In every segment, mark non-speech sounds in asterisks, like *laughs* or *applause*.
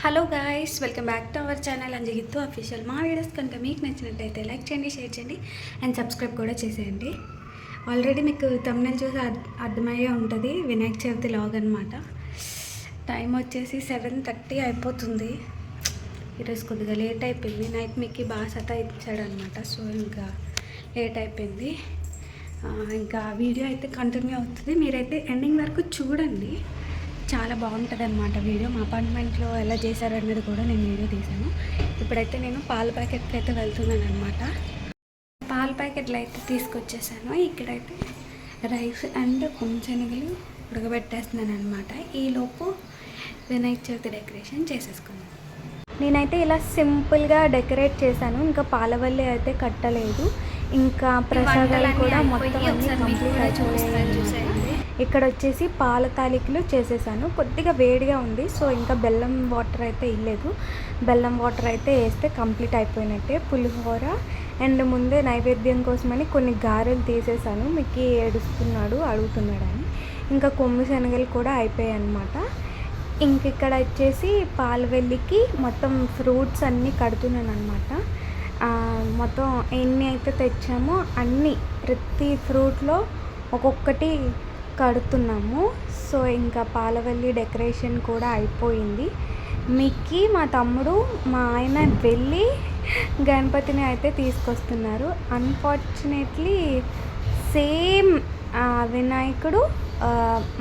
Hello guys welcome back to our channel Anjagittu official. మా videos కనుక మీకు నచ్చినట్టయితే లైక్ చేయండి షేర్ చేయండి అండ్ సబ్స్క్రైబ్ కూడా చేసేయండి. ఆల్రెడీ మీకు తమిళ చూసి అర్థ- అర్థమయ్యే ఉంటుంది. వినాయక చవితి లాగ్ అనమాట టైం వచ్చేసి సెవెన్ థర్టీ అయిపోతుంది. ఈరోజు కొద్దిగా లేట్ అయిపోయింది. నైట్ మీకు బాగా సతా అనమాట సో ఇంకా లేట్ అయిపోయింది. ఇంకా వీడియో అయితే కంటిన్యూ అవుతుంది. మీరైతే ఎండింగ్ వరకు చూడండి. చాలా బాగుంటుంది అనమాట వీడియో. మా అపార్ట్మెంట్లో ఎలా చేశారన్నది కూడా నేను వీడియో తీశాను. ఇప్పుడైతే నేను పాల ప్యాకెట్కి అయితే వెళ్తున్నాను అనమాట పాల ప్యాకెట్లు అయితే తీసుకొచ్చేసాను. ఇక్కడైతే రైస్ అండ్ కొంచెనగలు ఉడకబెట్టేస్తున్నాను అనమాట ఈలోపు వినాయక చవితి డెకరేషన్ చేసేసుకున్నాను నేనైతే ఇలా సింపుల్గా డెకరేట్ చేశాను. ఇంకా పాలవల్లి అయితే కట్టలేదు. ఇంకా ప్రసాదాలు కూడా మొత్తం అన్ని కంప్లీట్ అయిపోయాయి. ఇక్కడ వచ్చేసి పాల తాలికలు చేసేసాను. కొద్దిగా వేడిగా ఉంది సో ఇంకా బెల్లం వాటర్ అయితే ఇవ్వలేదు బెల్లం వాటర్ అయితే వేస్తే కంప్లీట్ అయిపోయినట్టే. పులిహోర అండ్ ముందే నైవేద్యం కోసమని కొన్ని గారెలు తీసేసాను. మీకు ఏడుస్తున్నాడు అడుగుతున్నాడని. ఇంకా కొమ్ము శనగలు కూడా అయిపోయాయి అనమాట ఇంక ఇక్కడ వచ్చేసి పాలవెల్లికి మొత్తం ఫ్రూట్స్ అన్నీ కడుతున్నాను అనమాట మొత్తం ఎన్ని అయితే తెచ్చామో అన్నీ ప్రతి ఫ్రూట్లో ఒక్కొక్కటి కడుతున్నాము. సో ఇంకా పాలవెల్లి డెకరేషన్ కూడా అయిపోయింది. మిక్కీ మా తమ్ముడు మా ఆయన వెళ్ళి గణపతిని అయితే తీసుకొస్తున్నారు. అన్ఫార్చునేట్లీ సేమ్ వినాయకుడు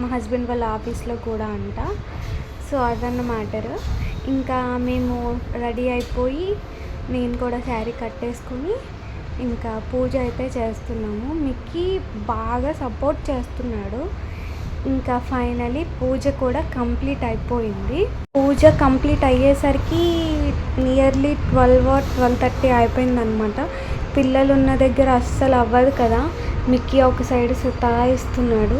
మా హస్బెండ్ వాళ్ళ ఆఫీస్లో కూడా అంట. సో అదన్న మ్యాటరు. ఇంకా మేము రెడీ అయిపోయి నేను కూడా శారీ కట్టేసుకుని ఇంకా పూజ అయితే చేస్తున్నాము. మిక్కీ బాగా సపోర్ట్ చేస్తున్నాడు. ఇంకా ఫైనలీ పూజ కూడా కంప్లీట్ అయిపోయింది. పూజ కంప్లీట్ అయ్యేసరికి నియర్లీ ట్వెల్వ్ ట్వెల్వ్ థర్టీ అయిపోయిందనమాట పిల్లలు ఉన్న దగ్గర అస్సలు అవ్వదు కదా. మిక్కీ ఒక సైడ్ సతాయిస్తున్నాడు.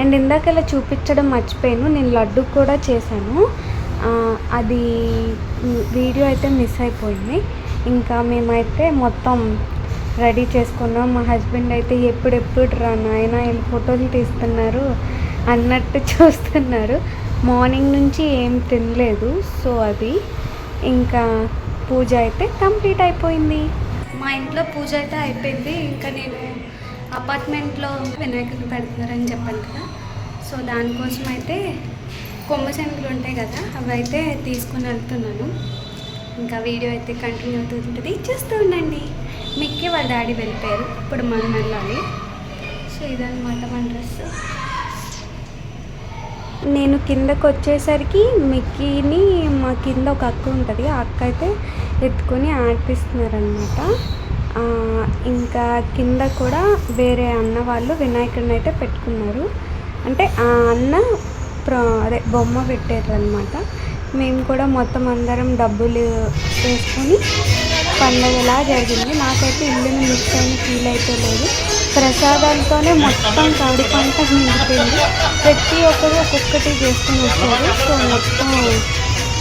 అండ్ ఇందాక ఇలా చూపించడం మర్చిపోయాను. నేను లడ్డు కూడా చేశాను. అది వీడియో అయితే మిస్ అయిపోయింది. ఇంకా మేమైతే మొత్తం రెడీ చేసుకున్నాం. మా హస్బెండ్ అయితే ఎప్పుడెప్పుడు రా నాయన ఏం ఫోటోలు తీస్తున్నారు అన్నట్టు *laughs* చూస్తున్నారు. మార్నింగ్ నుంచి ఏం తినలేదు. సో అది ఇంకా పూజ అయితే కంప్లీట్ అయిపోయింది. మా ఇంట్లో పూజ అయితే అయిపోయింది. ఇంకా నేను అపార్ట్మెంట్లో వినాయకుడు పెడుతున్నారని చెప్పాను కదా. సో దానికోసం అయితే కొమ్మ శనగలు ఉంటాయి కదా అవి అయితే తీసుకుని వెళ్తున్నాను. ఇంకా వీడియో అయితే కంటిన్యూ అవుతుంటుంది. చూస్తూ ఉండండి. మిక్కి వాళ్ళ డాడీ వెళ్ళిపోయారు. ఇప్పుడు మనం వెళ్ళాలి. సో ఇదనమాట మన డ్రెస్. నేను కిందకు వచ్చేసరికి మిక్కీని మా కింద ఒక అక్క ఉంటుంది. ఆ అక్క అయితే ఎత్తుకొని ఆడిపిస్తున్నారనమాట ఇంకా కింద కూడా వేరే అన్న వాళ్ళు వినాయకుడిని అయితే పెట్టుకున్నారు. అంటే ఆ అన్న ప్ర అదే బొమ్మ పెట్టారు అనమాట మేము కూడా మొత్తం అందరం డబ్బులు వేసుకొని పండగలా జరిగింది. నాకైతే ఇల్లుని మిస్ అయిన ఫీల్ అయితే లేదు. ప్రసాదాలతోనే మొత్తం కాడి పంట నిండిపోయింది. ప్రతి ఒక్కరు ఒక్కొక్కటి చేసుకుని వచ్చారు. సో మొత్తం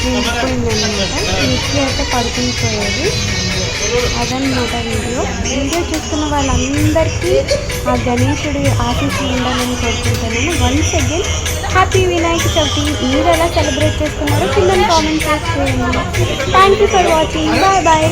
నిండిపోయింది అనమాట మిక్కి అయితే పడుకుని పోయేది. అదనమాట వీడియో. వీడియో చూస్తున్న వాళ్ళందరికీ ఆ గణేశుడి ఆశీస్సులు ఉండాలని కోరుకుంటున్నాను. Once again happy Vinayaka Chavithi మీరు ఎలా సెలబ్రేట్ చేసుకున్నారో కింద కామెంట్ చేసి thank you for watching bye bye